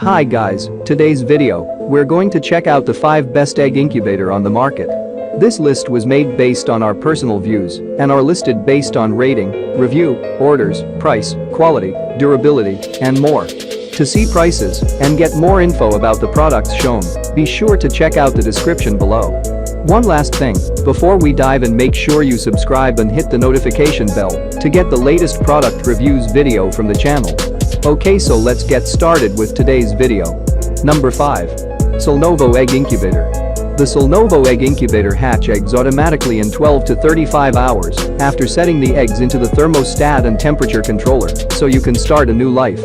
Hi guys, today's video, we're going to check out the 5 best egg incubator on the market. This list was made based on our personal views and are listed based on rating, review, orders, price, quality, durability, and more. To see prices and get more info about the products shown, be sure to check out the description below. One last thing, before we dive in make sure you subscribe and hit the notification bell to get the latest product reviews video from the channel. Okay so let's get started with today's video. Number 5. Solnovo Egg Incubator. The Solnovo Egg Incubator hatch eggs automatically in 12 to 35 hours after setting the eggs into the thermostat and temperature controller so you can start a new life.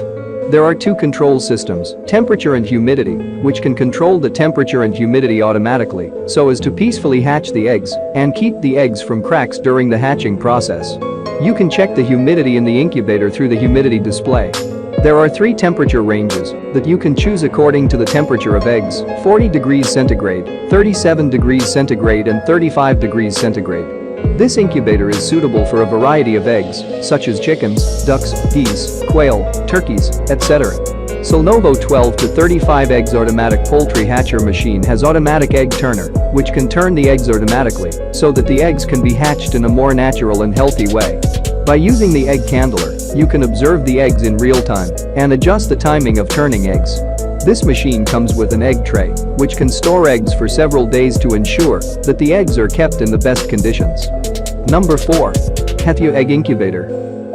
There are two control systems, temperature and humidity, which can control the temperature and humidity automatically so as to peacefully hatch the eggs and keep the eggs from cracks during the hatching process. You can check the humidity in the incubator through the humidity display. There are three temperature ranges that you can choose according to the temperature of eggs, 40 degrees centigrade, 37 degrees centigrade and 35 degrees centigrade. This incubator is suitable for a variety of eggs, such as chickens, ducks, geese, quail, turkeys, etc. Solnovo 12 to 35 eggs automatic poultry hatcher machine has automatic egg turner, which can turn the eggs automatically so that the eggs can be hatched in a more natural and healthy way. By using the egg candler, you can observe the eggs in real time and adjust the timing of turning eggs. This machine comes with an egg tray, which can store eggs for several days to ensure that the eggs are kept in the best conditions. Number 4. Hethio Egg Incubator.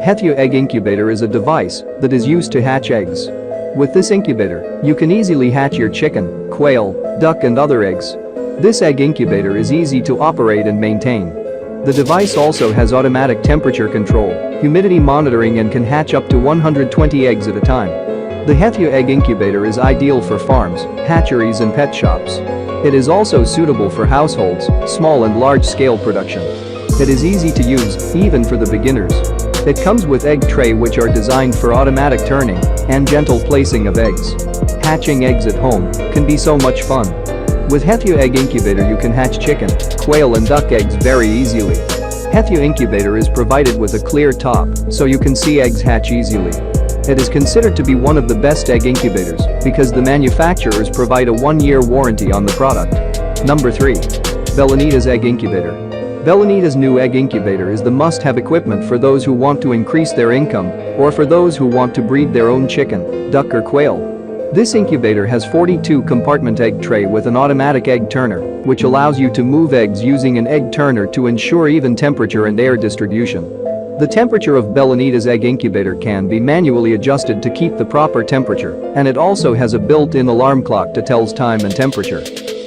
Hethio Egg Incubator is a device that is used to hatch eggs. With this incubator, you can easily hatch your chicken, quail, duck and other eggs. This egg incubator is easy to operate and maintain. The device also has automatic temperature control, humidity monitoring and can hatch up to 120 eggs at a time. The Hethio egg incubator is ideal for farms, hatcheries and pet shops. It is also suitable for households, small and large-scale production. It is easy to use, even for the beginners. It comes with egg tray which are designed for automatic turning and gentle placing of eggs. Hatching eggs at home can be so much fun. With Hethio Egg Incubator you can hatch chicken, quail and duck eggs very easily. Hethio Incubator is provided with a clear top so you can see eggs hatch easily. It is considered to be one of the best egg incubators because the manufacturers provide a one-year warranty on the product. Number 3. Bellanita's Egg Incubator. Bellanita's new egg incubator is the must-have equipment for those who want to increase their income or for those who want to breed their own chicken, duck or quail. This incubator has 42 compartment egg tray with an automatic egg turner, which allows you to move eggs using an egg turner to ensure even temperature and air distribution. The temperature of Bellanita's egg incubator can be manually adjusted to keep the proper temperature, and it also has a built-in alarm clock to tells time and temperature.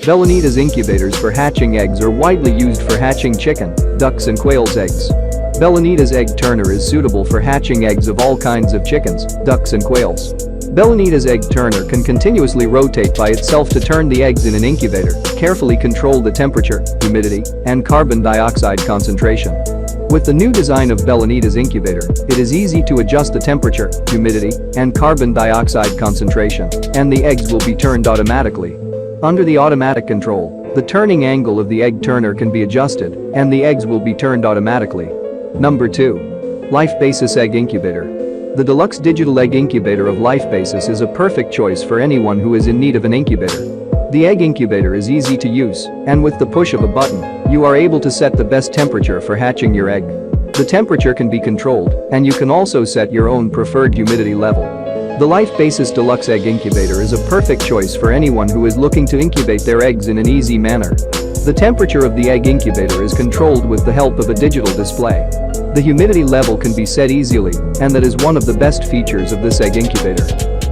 Bellanita's incubators for hatching eggs are widely used for hatching chicken, ducks and quail's eggs. Bellanita's egg turner is suitable for hatching eggs of all kinds of chickens, ducks and quails. Bellanita's egg turner can continuously rotate by itself to turn the eggs in an incubator, carefully control the temperature, humidity, and carbon dioxide concentration. With the new design of Bellanita's incubator, it is easy to adjust the temperature, humidity, and carbon dioxide concentration, and the eggs will be turned automatically. Under the automatic control, the turning angle of the egg turner can be adjusted, and the eggs will be turned automatically. Number 2. Life Basis Egg Incubator. The Deluxe Digital Egg Incubator of Life Basis is a perfect choice for anyone who is in need of an incubator. The egg incubator is easy to use, and with the push of a button, you are able to set the best temperature for hatching your egg. The temperature can be controlled, and you can also set your own preferred humidity level. The Life Basis Deluxe Egg Incubator is a perfect choice for anyone who is looking to incubate their eggs in an easy manner. The temperature of the egg incubator is controlled with the help of a digital display. The humidity level can be set easily, and that is one of the best features of this egg incubator.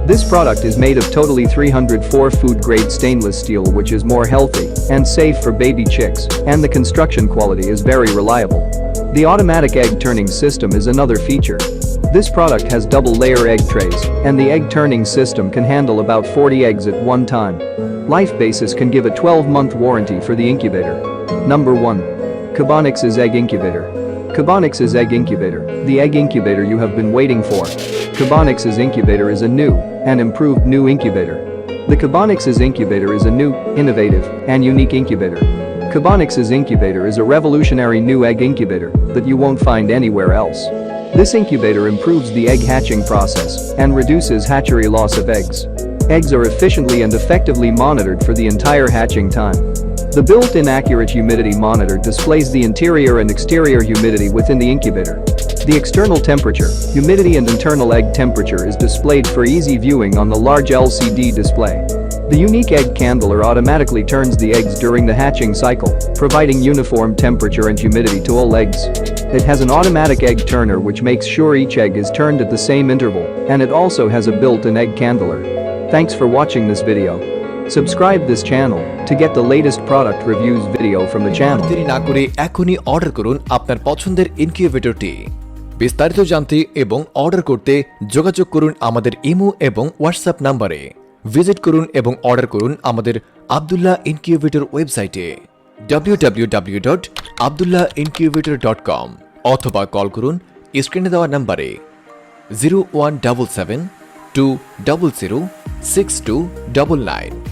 This product is made of totally 304 food-grade stainless steel which is more healthy and safe for baby chicks, and the construction quality is very reliable. The automatic egg turning system is another feature. This product has double layer egg trays, and the egg turning system can handle about 40 eggs at one time. Life Basis can give a 12-month warranty for the incubator. Number 1. Cabanix's Egg Incubator. Cabanix's Egg Incubator, the egg incubator you have been waiting for. Cabanix's incubator is a new and improved new incubator. The Cabanix's incubator is a new, innovative, and unique incubator. Cabanix's incubator is a revolutionary new egg incubator that you won't find anywhere else. This incubator improves the egg hatching process and reduces hatchery loss of eggs. eggs are efficiently and effectively monitored for the entire hatching time. The built-in accurate humidity monitor displays the interior and exterior humidity within the incubator. The external temperature, humidity and internal egg temperature is displayed for easy viewing on the large LCD display. The unique egg candler automatically turns the eggs during the hatching cycle, providing uniform temperature and humidity to all eggs. It has an automatic egg turner which makes sure each egg is turned at the same interval, and it also has a built-in egg candler. Thanks for watching this video. Subscribe this channel to get the latest product reviews video from the channel. দেরি না করে এখনই order করুন আপনার পছন্দের ইনকিউবেটরটি বিস্তারিত জানতে এবং অর্ডার করতে যোগাযোগ করুন আমাদের ইমো এবং হোয়াটসঅ্যাপ নম্বরে ভিজিট করুন এবং অর্ডার করুন আমাদের আবদুল্লাহ ইনকিউবেটর ওয়েবসাইটে www.abdullahIncubator.com অথবা কল করুন স্ক্রিনে দেওয়া নম্বরে zero one double seven two double zero six two double nine